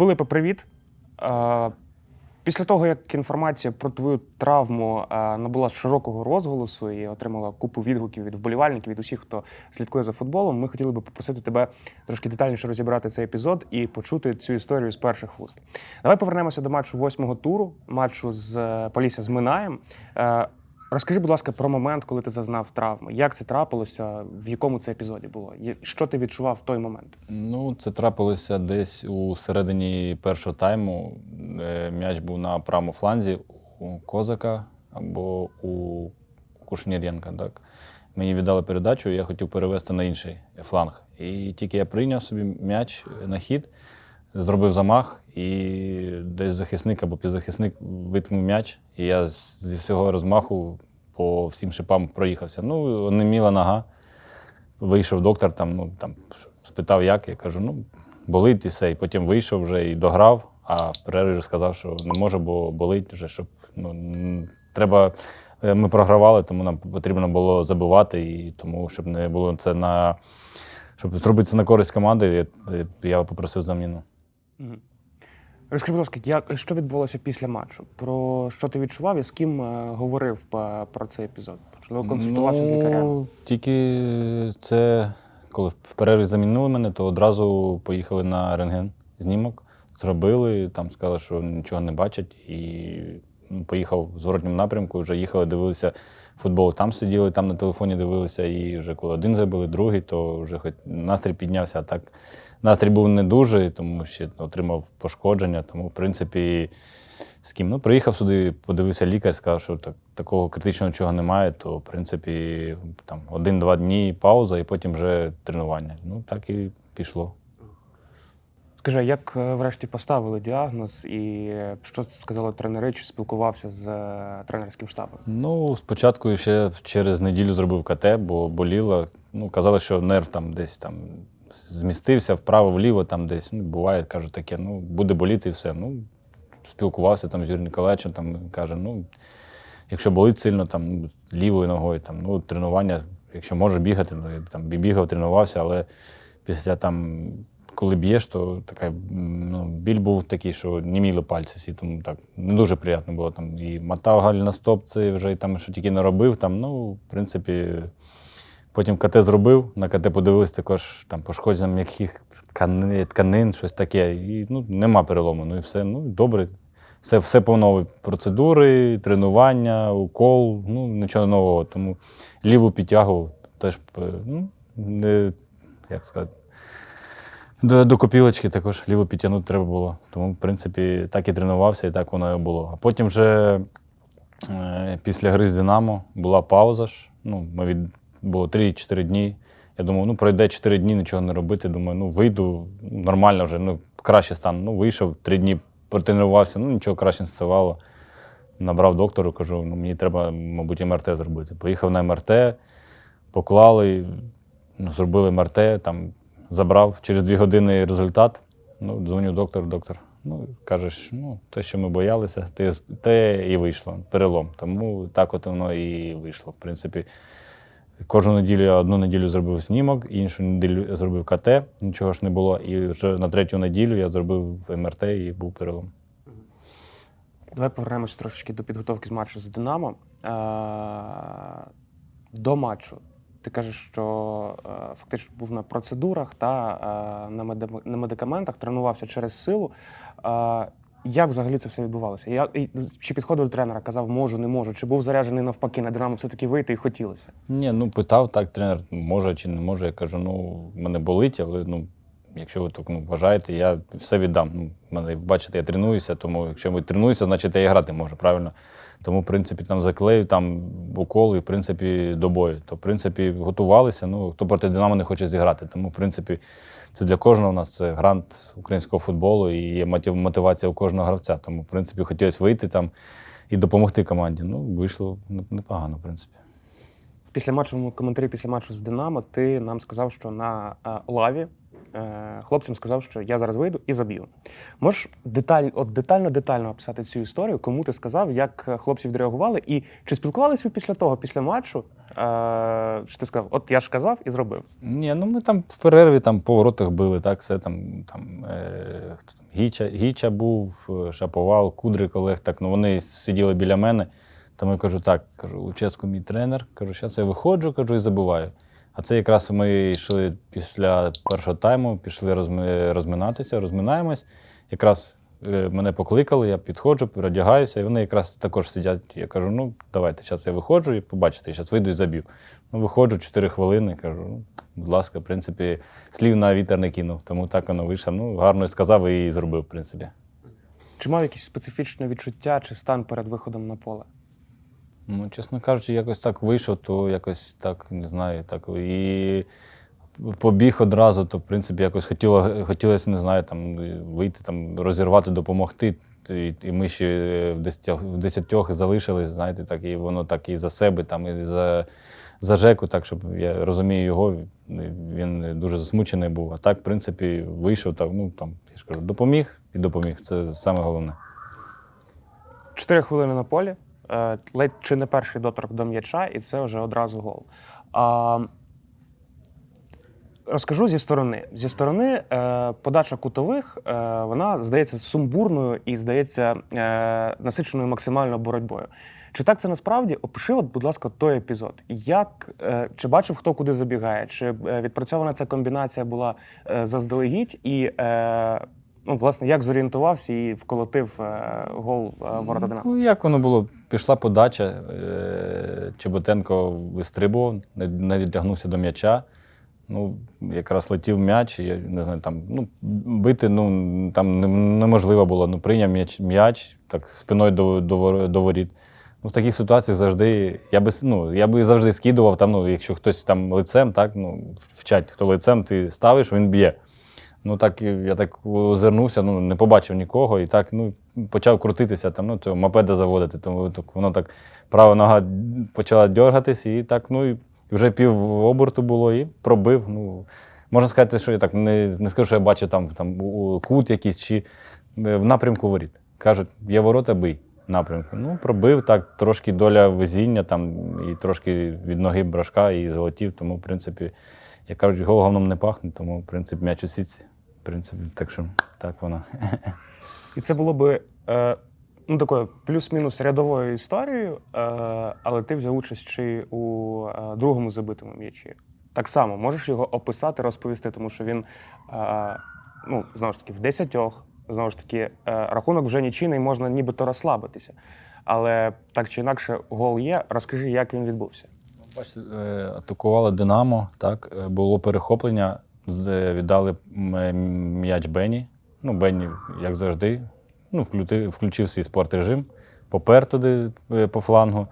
Пилипе, привіт. Е, Після того, як інформація про твою травму е, набула широкого розголосу і отримала купу відгуків від вболівальників, від усіх, хто слідкує за футболом, ми хотіли би попросити тебе трошки детальніше розібрати цей епізод і почути цю історію з перших вуст. Давай повернемося до матчу восьмого туру, матчу з е, Полісся з Минаєм. Розкажи, будь ласка, про момент, коли ти зазнав травми. Як це трапилося? В якому це епізоді було? Що ти відчував в той момент? Ну, це трапилося десь у середині першого тайму. Е, М'яч був на правому фланзі у Козака або у Кушніренка. Так. Мені віддали передачу, я хотів перевести на інший фланг. І тільки я прийняв собі м'яч на хід, зробив замах, і десь захисник або підзахисник виткнув м'яч, і я зі всього розмаху по всім шипам проїхався. Ну, онеміла нога. Вийшов доктор, там, ну, там, спитав, як. Я кажу, ну, болить і все. І потім вийшов вже і дограв, а перерві вже сказав, що не може, бо болить вже, щоб ну, треба. е, Ми програвали, тому нам потрібно було забивати, і тому, щоб не було це на. Щоб зробити це на користь команди, я, я попросив заміну. Розкажи, будь ласка, як, що відбулося після матчу? Про що ти відчував і з ким е, говорив е, про цей епізод? Можливо, консультувався з лікарями? Ну, Тільки це, коли в перерві замінили мене, то одразу поїхали на рентген знімок, зробили, там сказали, що нічого не бачать, і ну, поїхав в зворотньому напрямку, вже їхали, дивилися футбол. Там сиділи, там на телефоні дивилися, і вже коли один забили, другий, то вже хоч настрій піднявся. А так настрій був не дуже, тому що отримав пошкодження. Тому, в принципі, з ким? Ну, приїхав сюди, подивився лікар, сказав, що так, такого критичного чого немає, то в принципі там один-два дні пауза і потім вже тренування. Ну так і пішло. Скажи, як е, врешті поставили діагноз і що сказали тренери, чи спілкувався з е, тренерським штабом? Ну, спочатку ще через неділю зробив КТ, бо боліло. Ну, казали, що нерв там десь там змістився вправо-вліво, там десь. Ну, буває, кажу, таке, ну, буде боліти і все. Ну, спілкувався там з Юрієм Ніколаєвичем, там каже, ну, якщо болить сильно, там лівою ногою, там, ну, тренування, якщо можеш бігати, ну, там бігав, тренувався, але після там, коли б'єш, то така, ну, біль був такий, що німіли пальці всі, тому так не дуже приємно було. Там, і мотав галь на стопці, вже і там, що тільки не робив, там, ну, в принципі, Потім КТ зробив, на КТ подивилися також там пошкодження м'яких тканин, тканин, щось таке. І ну, нема перелому. Ну і все. Ну, добре. Все, все по новій. Процедури, тренування, укол, ну нічого нового. Тому ліву підтягу теж е, ну, не, як сказати, до, до копілочки також ліву підтягнути треба було. Тому, в принципі, так і тренувався, і так воно і було. А потім вже е, після гри з Динамо була пауза. ж. Ну, ми від, було 3-4 дні. Я думав, ну пройде 4 дні, нічого не робити. Думаю, ну вийду, нормально вже, ну краще стану. Ну, вийшов, 3 дні протренувався, ну нічого краще не ставало. Набрав доктору, кажу, ну мені треба, мабуть, МРТ зробити. Поїхав на МРТ, поклали, ну, зробили МРТ, там забрав через 2 години результат. Ну, дзвоню доктору, доктор. Ну, кажеш, ну, те, що ми боялися, те, те і вийшло. Перелом. Тому так от воно і вийшло. В принципі, Кожну неділю я одну неділю зробив знімок, іншу неділю зробив КТ, нічого ж не було. І вже на третю неділю я зробив МРТ і був перелом. Давай повернемося трошечки до підготовки з матчу з Динамо. Е, До матчу ти кажеш, що е, фактично був на процедурах та е, на меди- на медикаментах, тренувався через силу. Е, Як взагалі це все відбувалося? Я чи підходив до тренера, казав, можу, не можу, чи був заряджений навпаки на Динамо все-таки вийти і хотілося? Ні, ну питав так, тренер, може чи не може. Я кажу, ну, мене болить, але ну, якщо ви так ну, вважаєте, я все віддам. Ну, мене, бачите, я тренуюся, тому якщо ви тренуєтеся, значить я і грати можу, правильно? Тому, в принципі, там заклею, там укол і, в принципі, до бою. То, в принципі, готувалися. Ну, хто проти Динамо не хоче зіграти. Тому, в принципі, це для кожного у нас це грант українського футболу і є мотивація у кожного гравця. Тому, в принципі, хотілося вийти там і допомогти команді. Ну, вийшло непогано, в принципі. В післяматчевому коментарі після матчу з Динамо ти нам сказав, що на е, лаві хлопцям сказав, що я зараз вийду і заб'ю. Можеш деталь, от детально детально описати цю історію, кому ти сказав, як е, хлопці відреагували, і чи спілкувалися ви після того, після матчу? Е, що ти сказав, от я ж казав і зробив. Ні, ну ми там в перерві там по воротах били, так, все там, там, е, хто там Гіча, Гіча був, е, Шаповал, Кудрик Олег, так, ну вони сиділи біля мене. Там я кажу, так, кажу, Луческу мій тренер, кажу, зараз я виходжу, кажу, і забиваю. А це якраз ми йшли після першого тайму, пішли розми, розминатися, розминаємось. Якраз е, мене покликали, я підходжу, переодягаюся, і вони якраз також сидять. Я кажу, ну давайте, зараз я виходжу і побачите, зараз вийду і заб'ю. Ну, виходжу 4 хвилини, кажу, ну, будь ласка, в принципі, слів на вітер не кинув. Тому так воно вийшло. Ну, гарно сказав і зробив, в принципі. Чи мав якісь специфічне відчуття чи стан перед виходом на поле? Ну, чесно кажучи, якось так вийшов, то якось так, не знаю, так і побіг одразу, то в принципі якось хотіло, хотілося, не знаю, там вийти, там, розірвати, допомогти. І, і ми ще в десятьох, в десятьох залишились, знаєте, так, і воно так і за себе, там, і за, за Жеку, так, щоб я розумію його, він дуже засмучений був. А так, в принципі, вийшов, так, ну, там, я ж кажу, допоміг і допоміг. Це саме головне. Чотири хвилини на полі, е, ледь чи не перший доторк до м'яча, і це вже одразу гол. А, розкажу зі сторони. Зі сторони е, подача кутових, е, вона здається сумбурною і здається е, насиченою максимально боротьбою. Чи так це насправді? Опиши, от, будь ласка, той епізод. Як, е, чи бачив, хто куди забігає? Чи е, відпрацьована ця комбінація була е, заздалегідь? І, е, ну, власне, як зорієнтувався і вколотив е, гол е, ворота Динамо? Ну, як воно було? Пішла подача, е, Чеботенко вистрибував, не- дотягнувся до м'яча. Ну, якраз летів м'яч, я не знаю, там, ну, бити ну, там неможливо було. Ну, прийняв м'яч, м'яч так, спиною до, до, до воріт. Ну, в таких ситуаціях завжди я би, ну, я би завжди скидував, там, ну, якщо хтось там лицем, так, ну, вчать, хто лицем ти ставиш, він б'є. Ну так я так озирнувся, ну не побачив нікого, і так ну почав крутитися там, ну цього мопеда заводити. Тому так воно так права нога почала дергатись, і так, ну і вже пів оберту було, і пробив. Ну можна сказати, що я так не, не скажу, що я бачив там, там кут якийсь чи е, в напрямку воріт. Кажуть, є ворота, бий. Напрямку. Ну, пробив так, трошки доля везіння, там, і трошки від ноги брашка і залетів. Тому, в принципі, як кажуть, говном не пахне, тому, в принципі, м'яч у сітці. В принципі, так що так воно. І це було би е, ну, такою плюс-мінус рядовою історією, е, але ти взяв участь ще у е, другому забитому м'ячі. Так само можеш його описати, розповісти, тому що він, е, ну, знову ж таки, в десятьох, знову ж таки, е, рахунок вже нічийний, можна нібито розслабитися. Але так чи інакше, гол є. Розкажи, як він відбувся. Бачите, е, атакували Динамо, так, е, було перехоплення, віддали м'яч Бені. Ну, Бенні, як завжди, ну, включив свій спорт-режим, попер туди по флангу.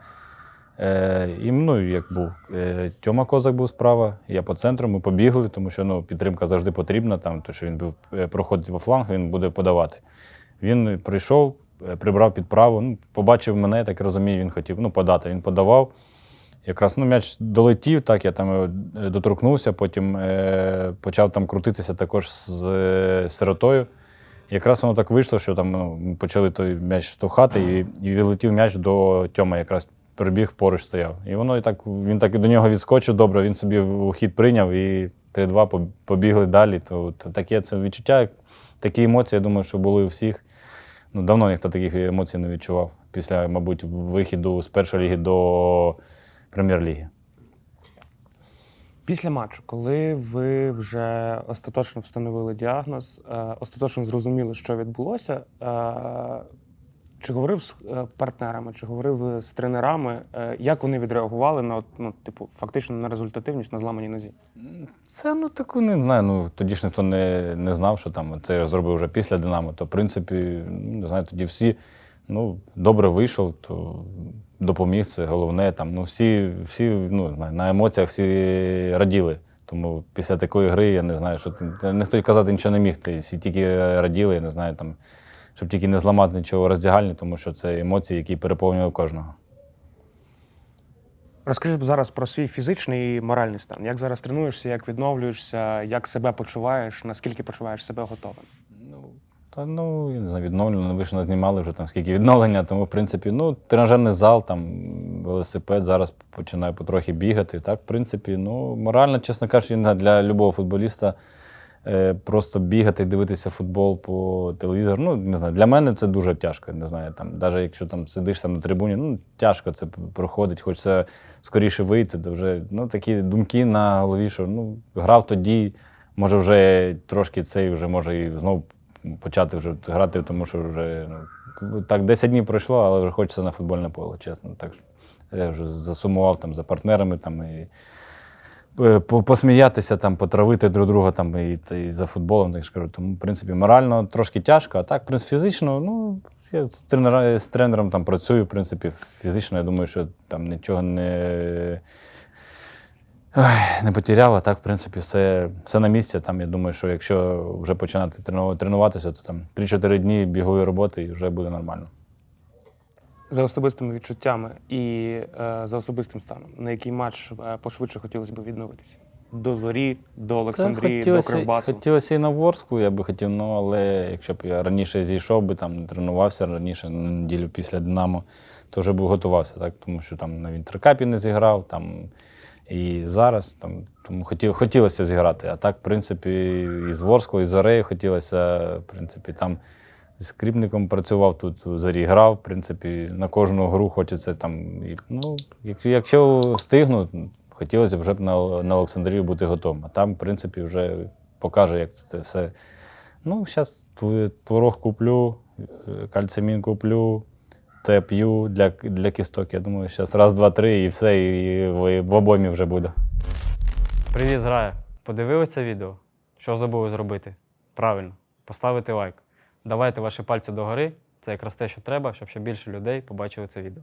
Е, і ну, як був е, Тьома Козак був справа, я по центру, ми побігли, тому що ну, підтримка завжди потрібна, там, тому що він був, е, проходить во фланг, він буде подавати. Він прийшов, е, прибрав під право, ну, побачив мене, так розумію, він хотів ну, подати. Він подавав. Якраз ну, м'яч долетів, так, я там е, доторкнувся, потім е, почав там крутитися також з е, сиротою. Якраз воно так вийшло, що там ну, почали той м'яч штовхати, і, і відлетів м'яч до Тьома, якраз прибіг, поруч стояв. І воно і так, він так і до нього відскочив добре, він собі у хід прийняв і 3-2 побігли далі. То, то таке це відчуття, такі емоції, я думаю, що були у всіх. Ну, давно ніхто таких емоцій не відчував після, мабуть, вихіду з першої ліги до прем'єр-ліги. Після матчу, коли ви вже остаточно встановили діагноз, е, остаточно зрозуміли, що відбулося, е, чи говорив з е, партнерами, чи говорив з тренерами, е, як вони відреагували на ну, типу, фактично на результативність на зламаній нозі? Це ну таку не знаю. Ну тоді ж ніхто не, не знав, що там це я зробив вже після Динамо. То в принципі, ну, не знаю, тоді всі ну, добре вийшов, то допоміг це головне. Там, ну, всі, всі ну, на емоціях всі раділи. Тому після такої гри я не знаю, що ніхто казати нічого не міг. Ти всі тільки раділи, я не знаю, там, щоб тільки не зламати нічого роздягальні, тому що це емоції, які переповнювали кожного. Розкажи зараз про свій фізичний і моральний стан. Як зараз тренуєшся, як відновлюєшся, як себе почуваєш, наскільки почуваєш себе готовим? Ну, та ну, я не знаю, відновлено, ви ж не знімали вже там скільки відновлення, тому, в принципі, ну, тренажерний зал, там, велосипед, зараз починаю потрохи бігати. Так, в принципі, ну, морально, чесно кажучи, для любого футболіста просто бігати і дивитися футбол по телевізору. Ну, не знаю, для мене це дуже тяжко. Не знаю, там, навіть якщо там сидиш там на трибуні, ну, тяжко це проходить, хочеться скоріше вийти, то вже ну, такі думки на голові, що ну, грав тоді, може вже трошки цей вже може і знову почати вже грати, тому що вже ну, так 10 днів пройшло, але вже хочеться на футбольне поле, чесно. Так я вже засумував там за партнерами там, і е, посміятися, там, потравити друг друга там, і, і за футболом, так скажу. Тому, в принципі, морально трошки тяжко, а так, в принципі, фізично, ну. Я з, тренера, з тренером там працюю, в принципі, фізично, я думаю, що там нічого не, не потеряв, а так, в принципі, все, все на місці. Там, я думаю, що якщо вже починати тренуватися, то там 3-4 дні бігової роботи і вже буде нормально. За особистими відчуттями і е, за особистим станом, на який матч е, пошвидше хотілося б відновитися? До зорі, до Олександрії, до Кривбасу. хотілося і на Ворску, я би хотів, ну але якщо б я раніше зійшов би, там тренувався раніше на неділю після Динамо, то вже б готувався, так? тому що там на Вінтеркапі не зіграв, там і зараз там, тому хотів, хотілося зіграти. А так, в принципі, і з Ворскла, і з Зорею хотілося, в принципі, там з скріпником працював тут, зарі грав. В принципі, на кожну гру хочеться там. Ну, якщо, встигну, хотілося б вже б на, на Олександрію бути готовим. А там, в принципі, вже покаже, як це все. Ну, зараз творог куплю, е, кальцимін куплю, те п'ю для, для кісток. Я думаю, зараз раз, два, три і все, і в, обоймі вже буде. Привіт, зграя! Подивилися відео? Що забули зробити? Правильно, поставити лайк. Давайте ваші пальці догори. Це якраз те, що треба, щоб ще більше людей побачили це відео.